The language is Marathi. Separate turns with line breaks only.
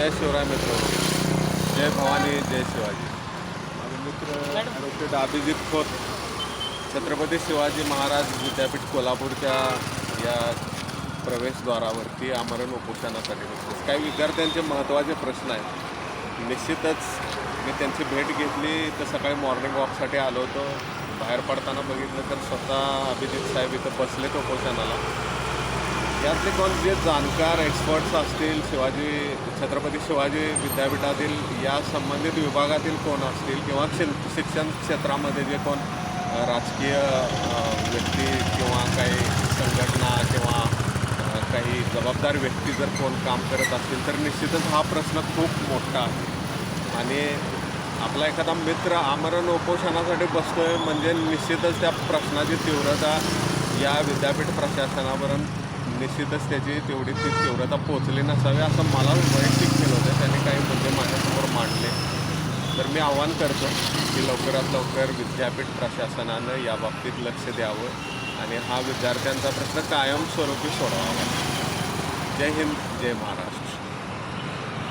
जय शिवराय मित्र. जय भवानी जय शिवाजी. माझे मित्र ॲडव्होकेट अभिजित खोत छत्रपती शिवाजी महाराज विद्यापीठ कोल्हापूरच्या या प्रवेशद्वारावरती आमरण उपोषणासाठी बसले काही विद्यार्थ्यांचे महत्त्वाचे प्रश्न आहेत. निश्चितच मी त्यांची भेट घेतली. तर सकाळी मॉर्निंग वॉकसाठी आलो होतो. बाहेर पडताना बघितलं तर स्वतः अभिजित साहेब इथं बसलेत उपोषणाला. यातले कोण जे जाणकार एक्सपर्ट्स असतील शिवाजी छत्रपती शिवाजी विद्यापीठातील या संबंधित विभागातील कोण असतील किंवा शिक्षण क्षेत्रामध्ये जे कोण राजकीय व्यक्ती किंवा काही संघटना किंवा काही जबाबदार व्यक्ती जर कोण काम करत असतील तर निश्चितच हा प्रश्न खूप मोठा आहे. आणि आपला एखादा मित्र आमरण उपोषणासाठी बसतोय म्हणजे निश्चितच त्या प्रश्नाची तीव्रता या विद्यापीठ प्रशासनापर्यंत निश्चितच त्याची तेवढी ती तीव्रता पोचली नसावी असं मला वैयक्तिक फील होतं. त्याने काही मुद्दे माझ्यासमोर मांडले. तर मी आवाहन करतो की लवकरात लवकर विद्यापीठ प्रशासनानं याबाबतीत लक्ष द्यावं आणि हा विद्यार्थ्यांचा प्रश्न कायमस्वरूपी सोडवावा. जय हिंद जय महाराष्ट्र.